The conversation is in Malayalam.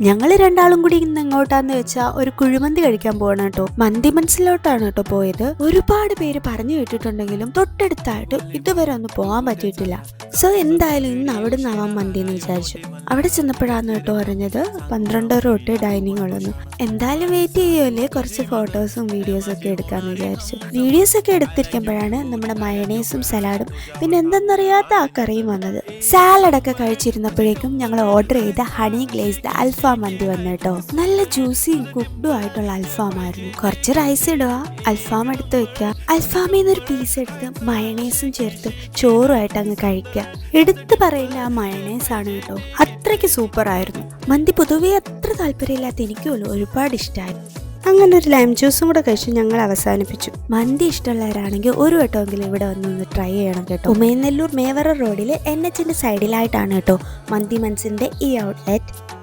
ഞങ്ങൾ രണ്ടാളും കൂടി ഇന്ന് എങ്ങോട്ടാന്ന് വെച്ചാൽ ഒരു കുഴിമന്തി കഴിക്കാൻ പോകണം കേട്ടോ. മന്തി മനസ്സിലോട്ടാണ് കേട്ടോ പോയത്. ഒരുപാട് പേര് പറഞ്ഞു കേട്ടിട്ടുണ്ടെങ്കിലും തൊട്ടടുത്തായിട്ട് ഇതുവരെ ഒന്നും പോകാൻ പറ്റിയിട്ടില്ല. സോ എന്തായാലും ഇന്ന് അവിടെ നിന്നാവാൻ എന്ന് വിചാരിച്ചു. അവിടെ ചെന്നപ്പോഴാണ് കേട്ടോ പറഞ്ഞത് പന്ത്രണ്ടര തൊട്ട് ഡൈനിങ് ഉള്ളെന്ന്. എന്തായാലും വെയിറ്റ് ചെയ്യുമല്ലേ കുറച്ച് ഫോട്ടോസും വീഡിയോസും ഒക്കെ എടുക്കാമെന്ന് വിചാരിച്ചു. വീഡിയോസ് ഒക്കെ എടുത്തിരിക്കുമ്പോഴാണ് നമ്മുടെ മയണേസും സലാഡും പിന്നെ എന്തെന്നറിയാത്ത ആ കറിയും വന്നത്. സാലഡൊക്കെ കഴിച്ചിരുന്നപ്പോഴേക്കും ഞങ്ങൾ ഓർഡർ ചെയ്ത ഹണി ഗ്ലേസ്ഡ് അൽഫാം മന്തി വന്നു കേട്ടോ. നല്ല ജ്യൂസിയും കുക്ഡും ആയിട്ടുള്ള അൽഫാം ആയിരുന്നു. കുറച്ച് റൈസ് ഇടുക അൽഫാം എടുത്ത് വെക്കുക. അൽഫാമിൽ ഒരു പീസ് എടുത്ത് മയണേസും ചേർത്ത് ചോറുമായിട്ട് അങ്ങ് കഴിക്കുക. എടുത്ത് പറയില്ല ആ ആണ് കേട്ടോ. അത്രയ്ക്ക് സൂപ്പർ ആയിരുന്നു. മന്തി പൊതുവേ അത്ര താല്പര്യമില്ലാത്ത എനിക്കുമല്ലോ ഒരുപാട് ഇഷ്ടമായി അങ്ങനെ ഒരു ലൈം ജ്യൂസും കൂടെ കഴിച്ച് ഞങ്ങൾ അവസാനിപ്പിച്ചു. മന്തി ഇഷ്ടമുള്ളവരാണെങ്കിൽ ഒരു വട്ടമെങ്കിലും ഇവിടെ വന്നൊന്ന് ട്രൈ ചെയ്യണം കേട്ടോ. ഉമയനെല്ലൂർ മേവറ റോഡിൽ എൻ എച്ചിന്റെ സൈഡിലായിട്ടാണ് കേട്ടോ മന്തി മൻസിന്റെ ഈ ഔട്ട്ലെറ്റ്